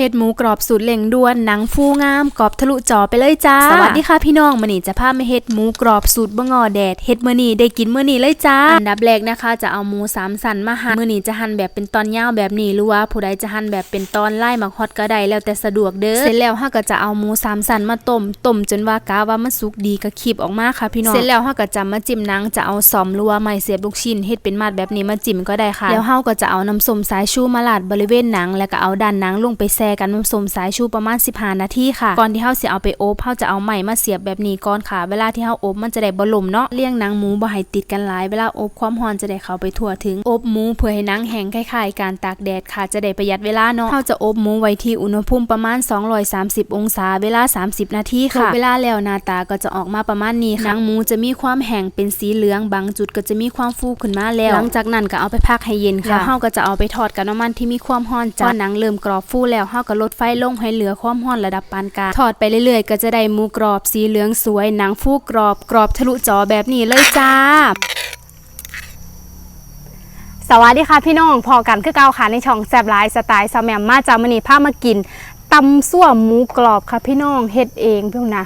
เฮ็ดหมูกรอบสูตรเล่งด่วนหนังฟูงามกรอบทะลุจอไปเลยจ้า สวัสดีค่ะพี่น้องมื้อนี้จะพามาเฮ็ดหมูกรอบสูตรบะงอแดดเฮ็ดมื้อนี้ได้กินมื้อนี้เลยจ้า อันดับแรกนะคะจะเอาหมูสามสันมาหั่นมื้อนี้จะหั่นแบบเป็นตอนยาวแบบนี้หรือว่าผู้ใดจะหั่นแบบเป็นตอนไล่หมักฮอตก็ได้แล้วแต่สะดวกเด้อ เสร็จแล้วเฮาก็จะเอาหมูสามสันมาต้มต้มจนว่ากาว่ามันสุกดีก็คีบออกมาค่ะพี่น้อง เสร็จแล้วเฮาก็จะมาจิ้มหนังจะเอาซอมหรือว่าไม้เสียบลูกชิ้นเฮ็ดเป็นมัดแบบนี้มาจิ้มก็ได้ค่ะ แล้วเฮาก็จะเอาน้ำส้มสายชูมาลาดบริเวณหนัง แล้วก็เอาด้านหนังลงไปแช่กันน้ำส้มสายชูประมาณ 15 นาทีค่ะก่อนที่เฮาสิเอาไปอบเฮาจะเอาไม้มาเสียบแบบนี้ก่อนค่ะ เวลาที่เฮาอบมันจะได้บ่ล่มเนาะเลี้ยงหนังหมูบ่ให้ติดกันหลาย เวลาอบความร้อนจะได้เข้าไปทั่วถึงอบหมูเพื่อให้หนังแห้งคล้ายๆการตากแดดค่ะจะได้ประหยัดเวลาเนาะเฮาจะอบหมูไว้ที่อุณหภูมิประมาณ 230 องศา เวลา 30 นาทีค่ะเวลาแล้วหน้าตาก็จะออกมาประมาณนี้ค่ะหนังหมูจะมีความแห้งเป็นสีเหลืองบางจุดก็จะมีความฟูขึ้นมาแล้ว หลังจากนั้นก็เอาไปพักให้เย็นค่ะแล้วเฮาก็จะเอาไปทอดกับน้ำมันที่มีความร้อนจ้าพอหนังเริ่มกรอบฟูแล้วเฮาก็ลดไฟลงให้เหลือความร้อนระดับปานกลางทอดไปเรื่อยๆ ก็จะได้หมูกรอบสีเหลืองสวยหนังฟูกรอบกรอบทะลุจอแบบนี้เลยจ้าสวัสดีค่ะพี่น้องพอกันคือเก่าค่ะในช่องแซบไลฟ์สไตล์ซาแมมมาจามันนี่พามากินตำซั่วหมูกรอบค่ะพี่น้องเฮ็ดเองพี่น้องนะ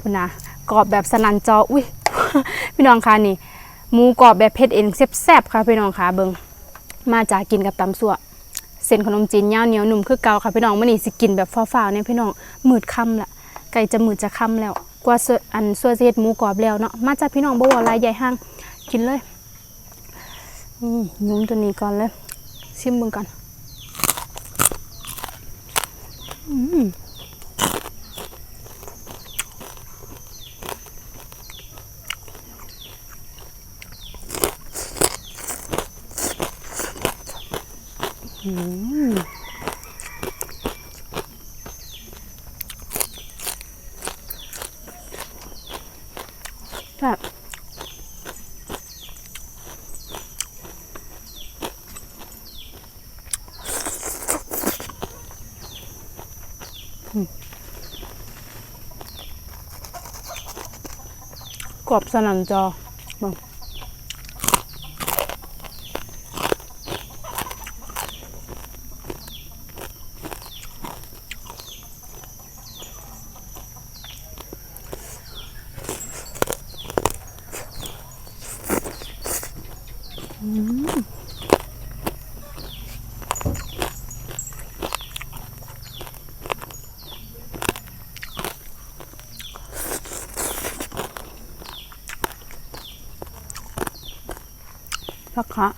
พี่นะกรอบแบบสนันจออุ้ยพี่น้องค่ะนี่หมูกรอบแบบเผ็ดเองแซ่บๆค่ะพี่น้องค่ะเบิงมาจากกินกับตำซั่ว เส้นขนมจีนยาเหนียวหนุ่มคือเกาค่ะพี่น้องมื้อนี่สิกินแบบฟ้าวๆเนี่ยพี่น้องมืดค่ำละไก่จะมืดจะค่ำแล้ว กว่าอันสัวนสิเฮ็ดหมูกรอบแล้วเนาะมาจากพี่น้องบัวลายใหญ่ห้างกินเลยอืมยุ้มตัวนี้ก่อนเลยชิมมึงก่อนอืม แบบกรอบสนั่นจอบิ่งอืม พระคะ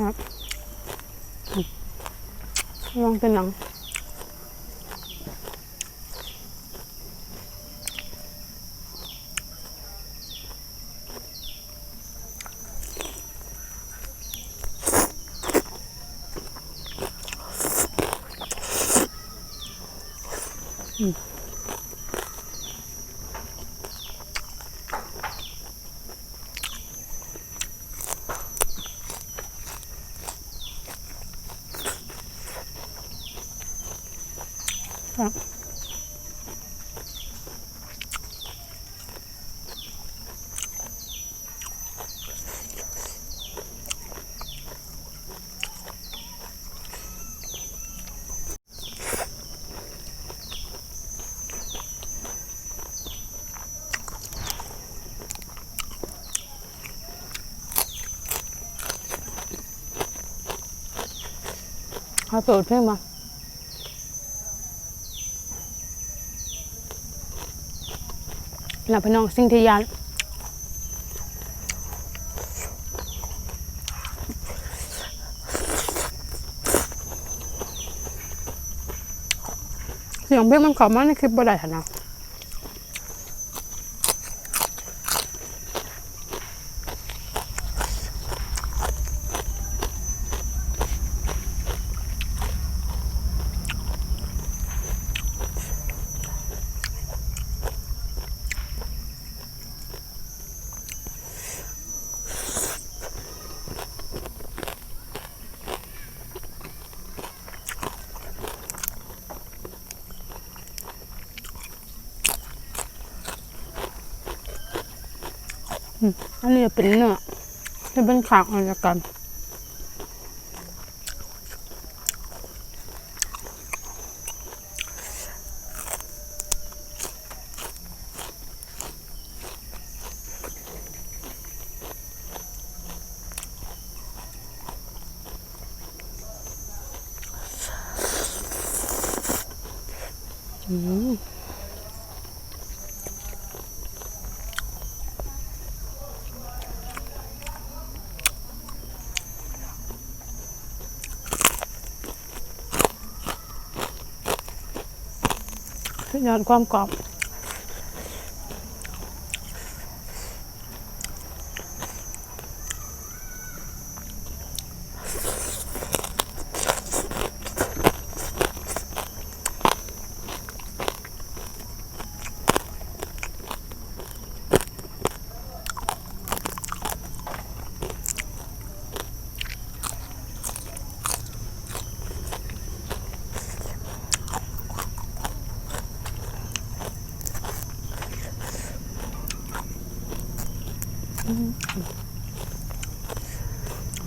ครับลองเป็นหนังครับ เอาเปิดเพิ่มาแล้วพี่น้องสิ่งที่ยานเสียงเพลงมันขอมาในคลิปบ่ได้หั่นะ อันนี้เป็นเนื้อจะเป็นขางออกจากกัน ยอดความกรอบ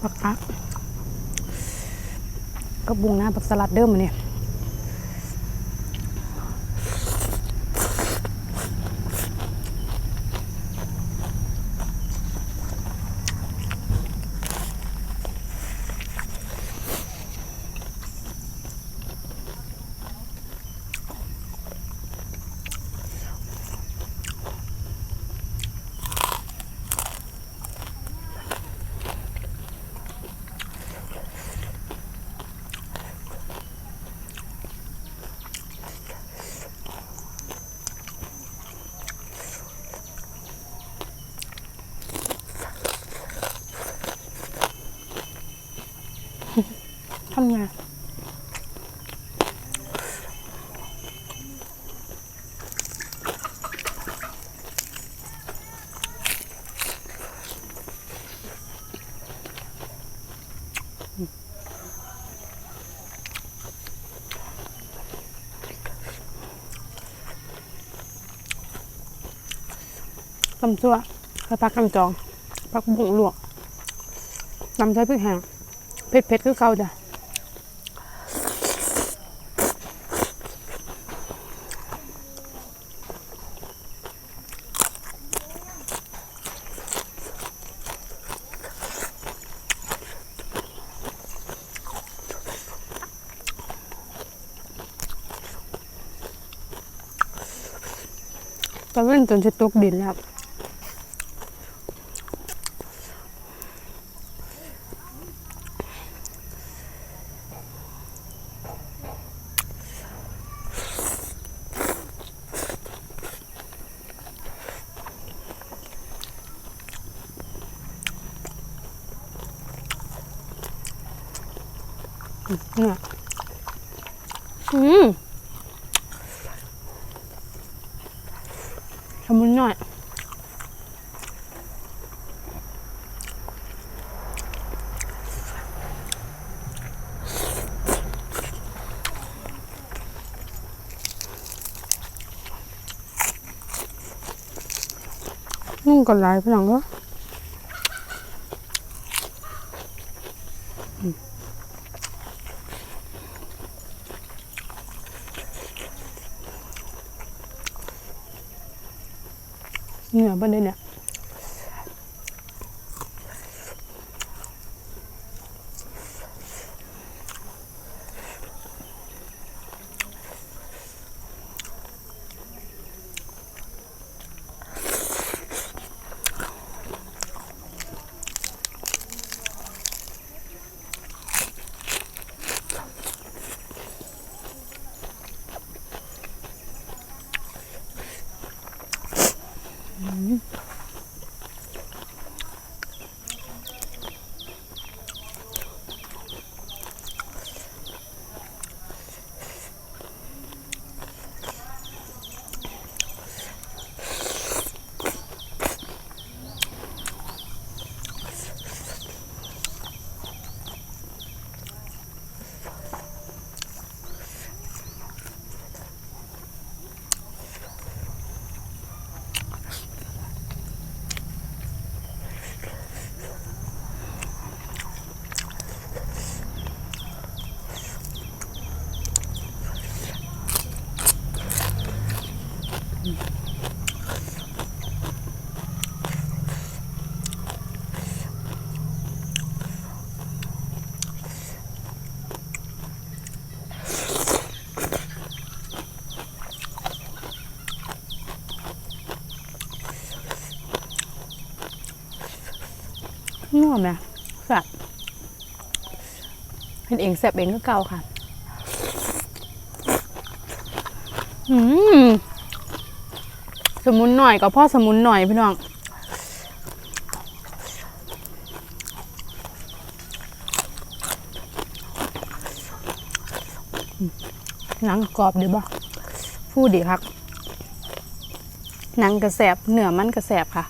ปักปัก กระบุงหน้าปักสลัดเดิมเนี่ยำไงตำซัวกระพักกังจอง พักบุ้งลวกตำใช้พริกแห้งเผ็ดเผ็ดๆคือเก่าจ้ะ เว้นจนจะตกดินแล้วเนี่ยอืมทำมุนหน่อย นุ่ง กันหลายพี่น้องก็เหนื่อยประเด็นเนี่ย นัวไหมแซ่บเห็นเองแซ่บเองก็เก่าค่ะ อืมสมุนหน่อยกับพ่อสมุนหน่อยพี่น้องหนังกรอบดีบ่พูดดีครับหนังกระแสบเหนือมันกระแสบค่ะ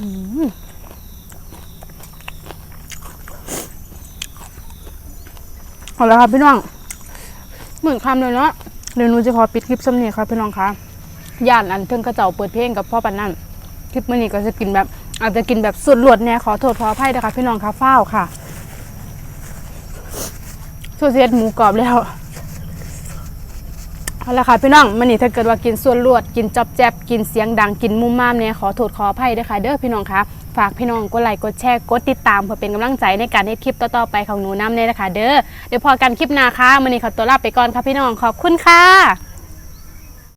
เอาละครับพี่น้องเหมือนคำเลยเนาะเดี๋ยวหนูจะขอปิดคลิปซ้ำเนียครับพี่น้องคะย่านอันเทิงกระเจ้าเปิดเพลงกับพ่อปันนั่นคลิปมื่อนี้ก็จะกินแบบ อาจจะกินแบบสุดหลวดแน่ขอโทษขออภัยนะคะพี่น้องคะฟ้าค่ะสูตรเสียดหมูกรอบแล้ว เอาละค่ะพี่น้องมื่อนี้ถ้าเกิดว่ากินส่วนลวด กินจับแจบกินเสียงดังกินมุมมามเนี่ยขอโทษขออภัยด้วยค่ะเด้อพี่น้องคะฝากพี่น้องกดไลค์กดแชร์กดติดตามเพื่อเป็นกำลังใจในการให้คลิปต่อๆไปของหนูน้ำเนี่ยนะคะเด้อเดี๋ยวพอกันคลิปหน้าค่ะมื่อนี้ขอตัวลาไปก่อนค่ะพี่น้องขอบคุณค่ะ